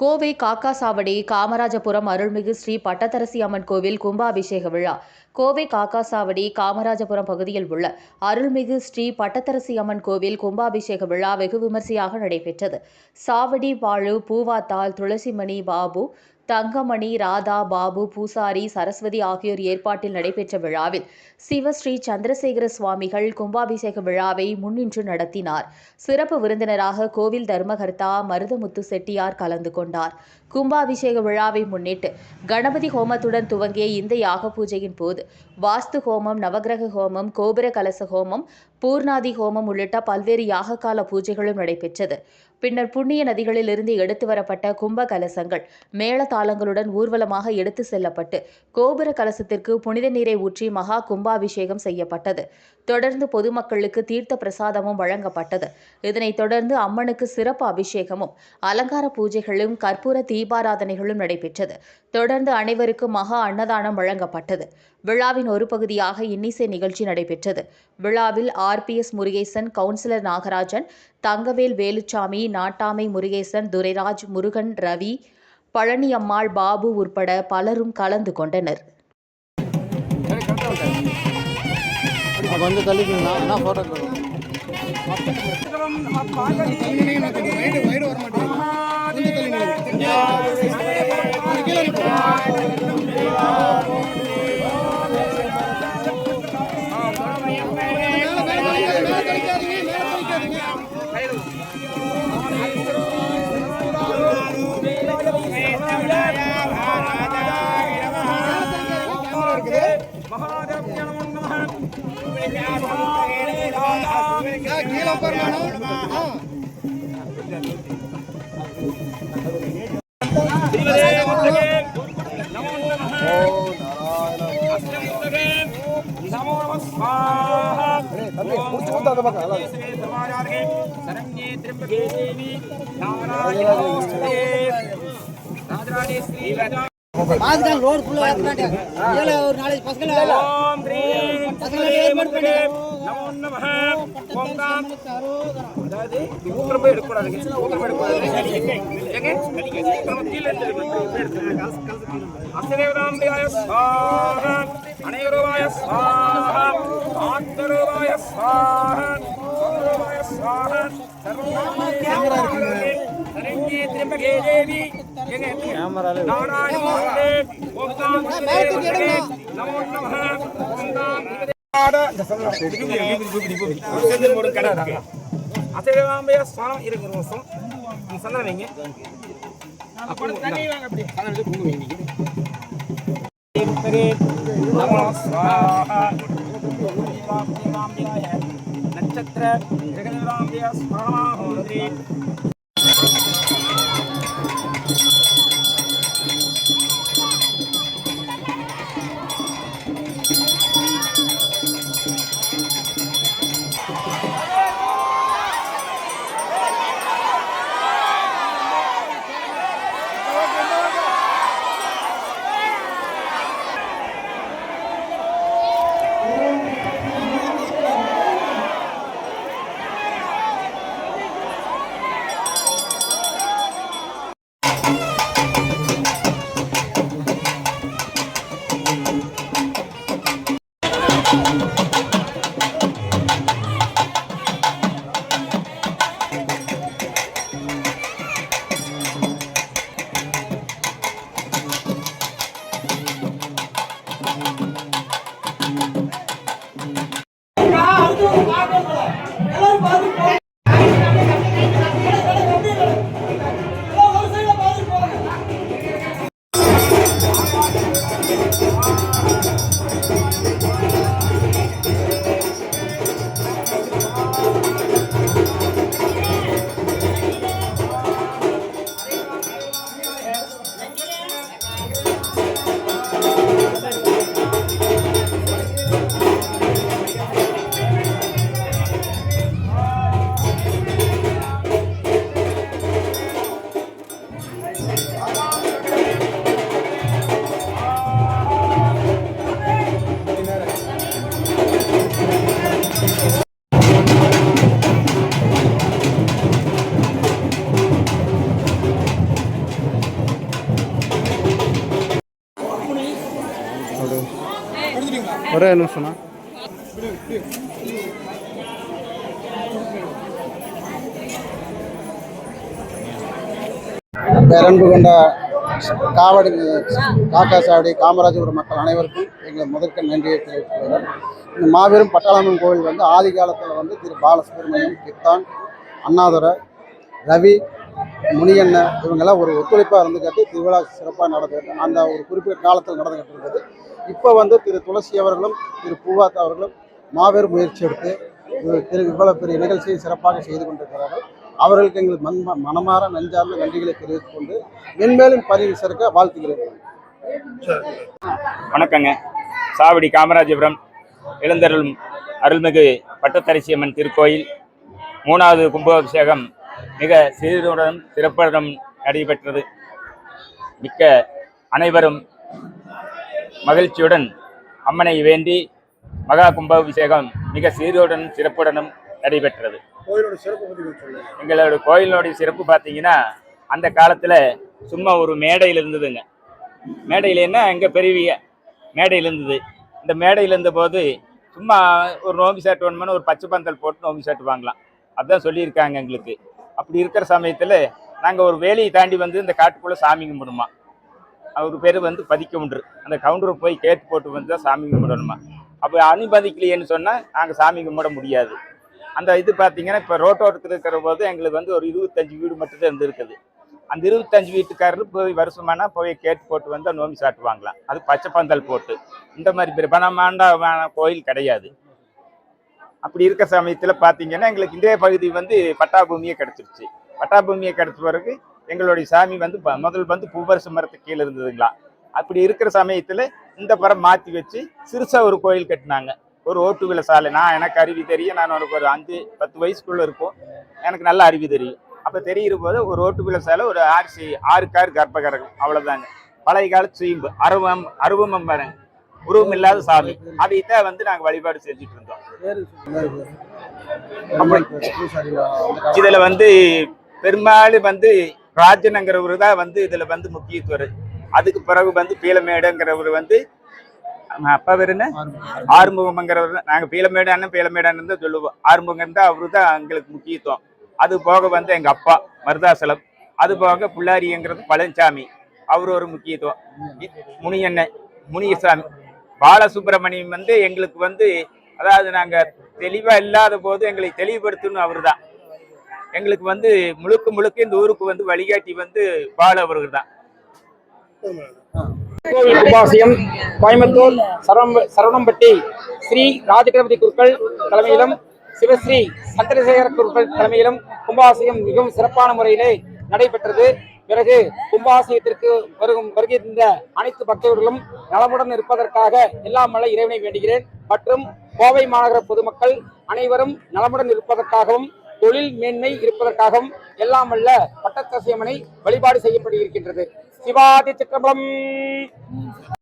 கோவை காக்காசாவடி காமராஜபுரம் அருள்மிகு ஸ்ரீ பட்டத்தரசி அம்மன் கோவில் கும்பாபிஷேக விழா. கோவை காக்காசாவடி காமராஜபுரம் பகுதியில் உள்ள அருள்மிகு ஸ்ரீ பட்டத்தரசி அம்மன் கோவில் கும்பாபிஷேக விழா வெகு விமரிசையாக நடைபெற்றது. சாவடி வாழு பூவாத்தால் துளசிமணி பாபு தங்கமணி ராதா பாபு பூசாரி சரஸ்வதி ஆகியோர் ஏற்பாட்டில் நடைபெற்ற விழாவில் சிவஸ்ரீ சந்திரசேகர சுவாமிகள் கும்பாபிஷேக விழாவை முன்னின்று நடத்தினார். சிறப்பு விருந்தினராக கோவில் தர்மகர்த்தா மருதமுத்து செட்டியார் கலந்து கொண்டார். கும்பாபிஷேக விழாவை முன்னிட்டு கணபதி ஹோமத்துடன் துவங்கிய இந்த யாக பூஜையின் போது வாஸ்து ஹோமம் நவக்கிரக ஹோமம் கோபுர கலச ஹோமம் பூர்ணாதி ஹோமம் உள்ளிட்ட பல்வேறு யாககால பூஜைகளும் நடைபெற்றது. பின்னர் புண்ணிய நதிகளிலிருந்து எடுத்து வரப்பட்ட கும்ப கலசங்கள் மேளதாளங்களுடன் ஊர்வலமாக எடுத்து செல்லப்பட்டு கோபுர கலசத்திற்கு புனித நீரை ஊற்றி மகா கும்பாபிஷேகம் செய்யப்பட்டது. தொடர்ந்து பொதுமக்களுக்கு தீர்த்த பிரசாதமும் வழங்கப்பட்டது. இதனைத் தொடர்ந்து அம்மனுக்கு சிறப்பு அபிஷேகமும் அலங்கார பூஜைகளும் கற்பூர தீபாராதனைகளும் நடைபெற்றது. தொடர்ந்து அனைவருக்கும் மகா அன்னதானம் வழங்கப்பட்டது. விழாவின் ஒரு பகுதியாக இன்னிசை நிகழ்ச்சி நடைபெற்றது. விழாவில் ஆர்பிஎஸ் முருகேசன் கவுன்சிலர் நாகராஜன் தங்கவேல் வேலுச்சாமி நாட்டாமை முருகேசன் துரைராஜ் முருகன் ரவி பழனியம்மாள் பாபு உட்பட பலரும் கலந்து கொண்டனர். கொஞ்சம் தள்ளிக்கணும் நான் ஃபோட்டோ கீழே உட்காரணும் நமோ நம ஸ்வாஹா சரண்யே திரியம்பகே அதாவது ஊக்கரம் போய் எடுக்கக்கூடாதுங்க ஊக்கரம் எடுக்கக்கூடாது. ஏங்க நம்ம கீழே அசதேவதாம்பியாய ஸ்வாஹா. அனைவருவாய ஸ்வாஹா. ஆத்மருவாய ஸ்வாஹா. சர்வருவாய நாராயண நமோ நமः அசைவாம்பையா ஸ்வானம் இருக்கிற வருஷம். நீங்க சந்தன வைங்க. அப்புறம் தண்ணி வாங்க அப்படி சந்தன எடுத்து பூண்டு வைங்க. நட்சத்திர ஜெகதேவாம்பியா ஸ்மரணாஹோத்ரி ஒரே நிமிஷம்ண்ணா. பேரன்பு கொண்ட காவடி காக்கா சாவடி காமராஜபுரம் மக்கள் அனைவருக்கும் எங்கள் முதற்க நன்றியை தெரிவித்துள்ளனர் இந்த மாபெரும் பட்டாளம்மன் கோவில் வந்து ஆதி காலத்தில் வந்து திரு பாலசுப்ரமணியம் கித்தான் அண்ணாதுரை ரவி முனியண்ணன் இவங்கெல்லாம் ஒரு ஒத்துழைப்பாக இருந்துக்கிட்டு திருவிழா சிறப்பாக நடந்துக்கிட்டு அந்த ஒரு குறிப்பிட்ட காலத்தில் நடந்துக்கிட்டு இருந்தது. இப்போ வந்து திரு துளசி அவர்களும் திரு பூவாத் அவர்களும் மாபெரும் முயற்சி எடுத்து திரு இவ்வளவு பெரிய நிகழ்ச்சியை சிறப்பாக செய்து கொண்டிருக்கிறார்கள். அவர்களுக்கு எங்கள் மண் மனமாற நஞ்சார்ந்த நன்றிகளை தெரிவித்துக் கொண்டு மென்மேலும் பதிவு சேர்க்க வாழ்த்துகிறேன். வணக்கங்க. சாவடி காமராஜபுரம் எழுந்தருளும் அருள்மிகு பட்டத்தரிசியம்மன் திருக்கோயில் மூணாவது கும்பாபிஷேகம் மிக சீருடன் சிறப்புடன் நடைபெற்றது. மிக்க அனைவரும் மகிழ்ச்சியுடன் அம்மனை வேண்டி மகா கும்பாபிஷேகம் மிக சீருடன் சிறப்புடனும் நடைபெற்றது. எங்களோட கோயிலோடைய சிறப்பு பார்த்தீங்கன்னா அந்த காலத்தில் சும்மா ஒரு மேடையில் இருந்ததுங்க. மேடையில் என்ன? எங்கே பெரிய மேடையில் இருந்தது. இந்த மேடையில் இருந்தபோது சும்மா ஒரு நோம்பி சாட்டு வேணுமானு ஒரு பச்சை பந்தல் போட்டு நோம்பி சாட்டு வாங்கலாம் அதான் சொல்லியிருக்காங்க எங்களுக்கு. அப்படி இருக்கிற சமயத்தில் நாங்கள் ஒரு வேலையை தாண்டி வந்து இந்த காட்டுக்குள்ளே சாமி கும்பிடுமா. அவர் பேர் வந்து பதிக்க அந்த கவுண்டரை போய் கேட்டு போட்டு வந்து தான் சாமி கும்பிடணுமா? அப்போ அனுமதிக்கலையேன்னு சொன்னால் நாங்கள் சாமி கும்பிட முடியாது. அந்த இது பார்த்தீங்கன்னா இப்போ ரோட்டோரத்தில் இருக்கிற போது எங்களுக்கு வந்து ஒரு இருபத்தஞ்சு வீடு மட்டும்தான் இருந்திருக்குது. அந்த இருபத்தஞ்சு வீட்டுக்காரர் போய் வருஷமானா போய் கேட்டு போட்டு வந்து நோம்பி சாட்டு வாங்கலாம் அது பச்சை பந்தல் போட்டு. இந்த மாதிரி பிரபலமான கோயில் கிடையாது. அப்படி இருக்க சமயத்தில் பார்த்தீங்கன்னா எங்களுக்கு இந்த பகுதி வந்து பட்டா பூமியே கிடச்சிருச்சு. பட்டா பூமியை பிறகு எங்களுடைய சாமி வந்து முதல் வந்து பூவரசு மரத்துக்கு கீழே இருந்ததுங்களா. அப்படி இருக்கிற சமயத்தில் இந்த பரம் மாற்றி வச்சு சிறுசா ஒரு கோயில் கட்டினாங்க. ஒரு ஓட்டு விலை சாலை. நான் எனக்கு அறிவு தெரியும். நான் ஒரு ஒரு அஞ்சு பத்து வயசுக்குள்ளே இருக்கும். எனக்கு நல்ல அறிவு தெரியும். அப்போ தெரிகிற போது ஒரு ஓட்டு விலை சாலை ஒரு ஆறு சி- ஆறு கார் கர்ப்பகரகம். அவ்வளோதாங்க பழைய கால சீம்பு அருவம் அருவம் பாருங்க உருவம் இல்லாத சாமி. அதைத்தான் வந்து நாங்கள் வழிபாடு செஞ்சுட்டு இருந்தோம். இதுல வந்து பெரும்பாலும் வந்து ராஜனுங்கிறவரு தான் வந்து இதுல வந்து முக்கியத்துவம் அதுக்கு பிறகு வந்து பீலமேடுங்கிறவர் வந்து அப்பா பேர் என்ன? ஆறுமுகம்ங்கிறவர் தான். நாங்க பீலமேடு அண்ணன் தான் சொல்லுவோம். ஆறுமுகம் தான் அவரு தான் எங்களுக்கு முக்கியத்துவம். அது போக வந்து எங்க அப்பா மருதாசலம். அது போக புள்ளாரிங்கிறது பழனிசாமி அவர் ஒரு முக்கியத்துவம். முனியண்ணன் முனியசாமி. பாலசுப்ரமணியம் வந்து எங்களுக்கு வந்து அதாவது நாங்க தெளிவா இல்லாத போது எங்களை தெளிவுபடுத்தணும் அவர்தான் எங்களுக்கு வந்து முழுக்க முழுக்க இந்த ஊருக்கு வந்து வழிகாட்டி வந்து பால் அவர்கள் தான். கோவில் கும்பாசியம் கோயம்புத்தூர் சரவம் சரவணம்பட்டி ஸ்ரீ ராஜகணபதி குருக்கள் தலைமையிலும் சிவஸ்ரீ சந்திரசேகர குருக்கள் தலைமையிலும் கும்பாசியம் மிகவும் சிறப்பான முறையிலே நடைபெற்றது. பிறகு கும்பாசியத்திற்கு வருகும் வருகின்ற அனைத்து பக்தர்களும் நலமுடன் இருப்பதற்காக எல்லாம் வல்ல இறைவனை வேண்டுகிறேன். மற்றும் கோவை மாநகர பொதுமக்கள் அனைவரும் நலமுடன் இருப்பதற்காகவும் தொழில் மேன்மை இருப்பதற்காகவும் எல்லாம் வல்ல பட்டத்தசியம்மனை வழிபாடு செய்யப்பட்டு இருக்கின்றது சிவாதி சிற்றம்பலம்.